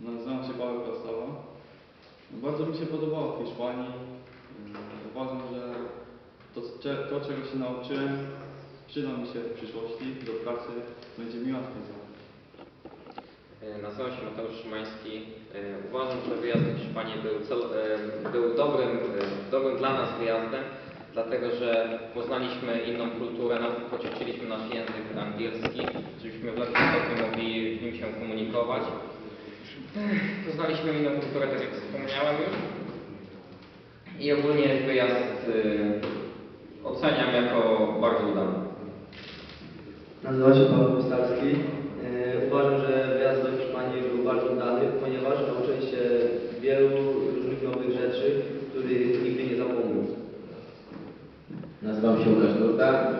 Nazywam się Paweł Kostowa. Bardzo mi się podobało w Hiszpanii. Yy, Uważam, że to, to, czego się nauczyłem, przyda mi się w przyszłości do pracy. Będzie mi łatwiej za. E, Nazywam się Mateusz Szymański. E, Uważam, że wyjazd do Hiszpanii był, cel, był dobrym, dobrym dla nas wyjazdem, dlatego że poznaliśmy inną kulturę, nawet poczuliśmy nasz język angielski, żebyśmy w lepszym stopniu mogli w nim się komunikować. Poznaliśmy inną kulturę, tak jak wspomniałem już. I ogólnie wyjazd e, oceniam jako bardzo udany. Nazywam się Paweł Kostalski. Yy, Uważam, że wyjazd do Hiszpanii był bardzo udany, ponieważ nauczyłem się wielu różnych nowych rzeczy, których nigdy nie zapomnę. Nazywam się Łukasz Durta.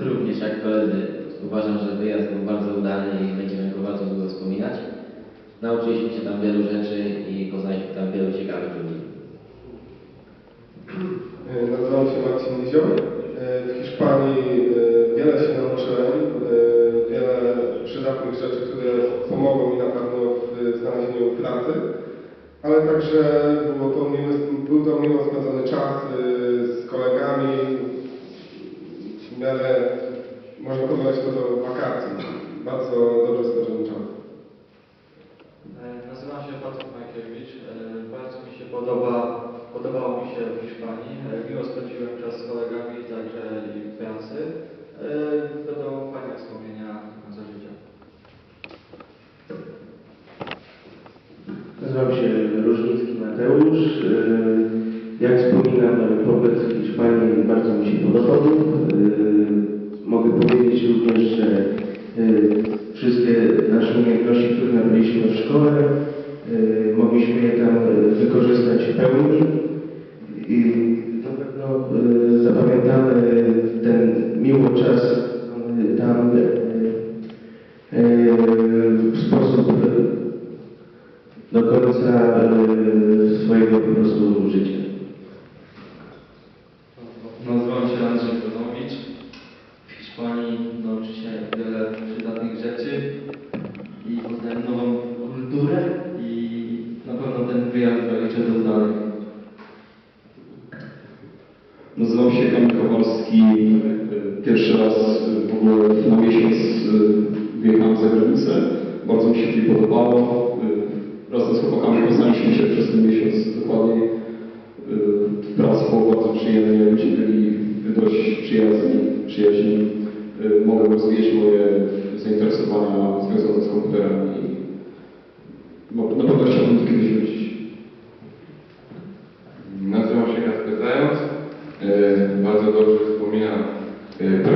Y, Również jak koledzy uważam, że wyjazd był bardzo udany i będziemy go bardzo długo wspominać. Nauczyliśmy się tam wielu rzeczy i poznaliśmy tam wielu ciekawych ludzi. E, Nazywam się Marcin Nizioł. E, W Hiszpanii e, wiele się nauczyłem, wiele przydatnych rzeczy, które pomogą mi na pewno w znalezieniu pracy, ale także było to był to miło spędzony czas e, z kolegami, w miarę, można porównać to do wakacji. Bardzo dobrze spędzony czas. E, Nazywam się Patryk Majkiewicz. E, Bardzo mi się podoba, podobało mi się w Hiszpanii. Miło spędziłem czas z kolegami, także i w pracy. E, Będą fajne wspomnienia za życia. Nazywam się Różnicki Mateusz. E, Jak wspominam, pobyt w Hiszpanii bardzo mi się podobał. E, Mogę powiedzieć również, że wszystkie nasze umiejętności, które nabyliśmy w szkole, mogliśmy je tam wykorzystać w pełni. Na pewno e, zapamiętamy ten miły czas e, tam e, e, w sposób e, do końca e, swojego po prostu życia. Nazywam się Andrzej Kodowicz. W Hiszpanii nauczy się wiele przydatnych rzeczy i poznałem nową kulturę i na pewno ten wyjazd zaliczę do znanych. Nazywam się Kamil Kowalski. Pierwszy raz w ogóle na miesiąc y, wyjechałem za granicę. Bardzo mi się tutaj podobało. Y, Razem z chłopakami poznaliśmy się przez ten miesiąc dokładniej. Y, W pracy było bardzo przyjemnie, ludzie byli dość przyjaźni. Y, Mogłem rozwijać moje zainteresowania związane z komputerami. No, Na pewno chciałbym tu kiedyś wrócić. eh,